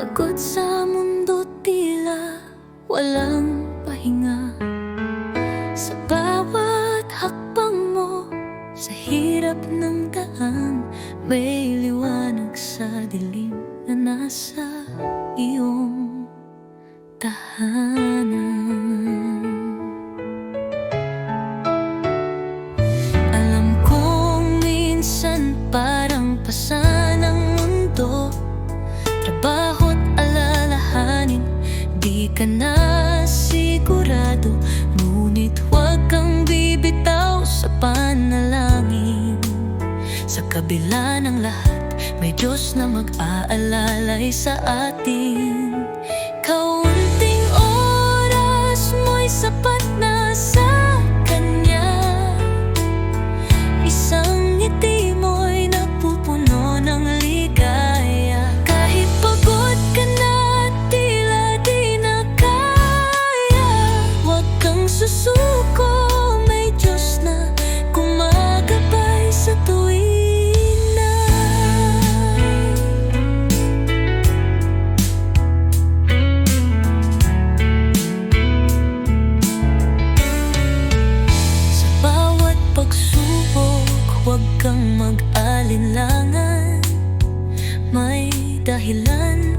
Pagod sa mundo tila walang pahinga. Sa bawat hakbang mo sa hirap ng daan May liwanag sa dilim na nasa iyong tahanan ka na sigurado Ngunit huwag kang bibitaw sa panalangin. Sa kabila ng lahat, may Diyos na mag-aalalay sa atin susuko, may Diyos na sa tuwing na Sa bawat pagsubok, huwag kang mag-alinlangan. May dahilan